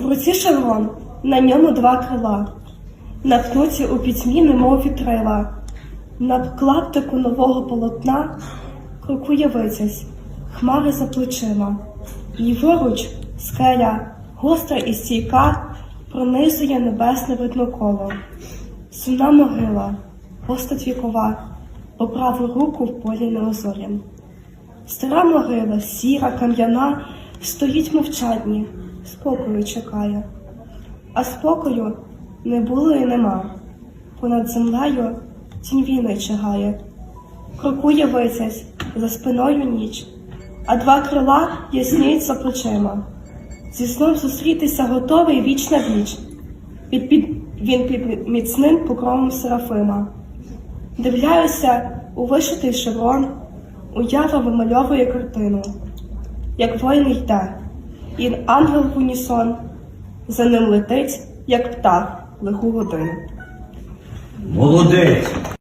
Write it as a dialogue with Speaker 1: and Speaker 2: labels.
Speaker 1: В руці шеврон, на ньому два крила, напнуті у пітьмі, немов вітрила. На клаптику нового полотна крокує витязь, хмари за плечима. Ліворуч скеля, гостра і стійка, пронизує небесне видно коло. Сумна могила, постать вікова, по праву руку в полі неозорям. Стара могила, сіра, кам'яна, стоїть мовчатні, спокою чекає. А спокою не було і нема. Понад землею тінь війни чигає. Крокує висязь, за спиною ніч, а два крила ясніють за плечима. Зі сном зустрітися готовий віч на віч. Під, під, він під міцним покровом Серафима. Дивляюся у вишитий шеврон, уява вимальовує картину, як воїн йде, і ангел в унісон за ним летить, як птах лиху годину.
Speaker 2: Молодець!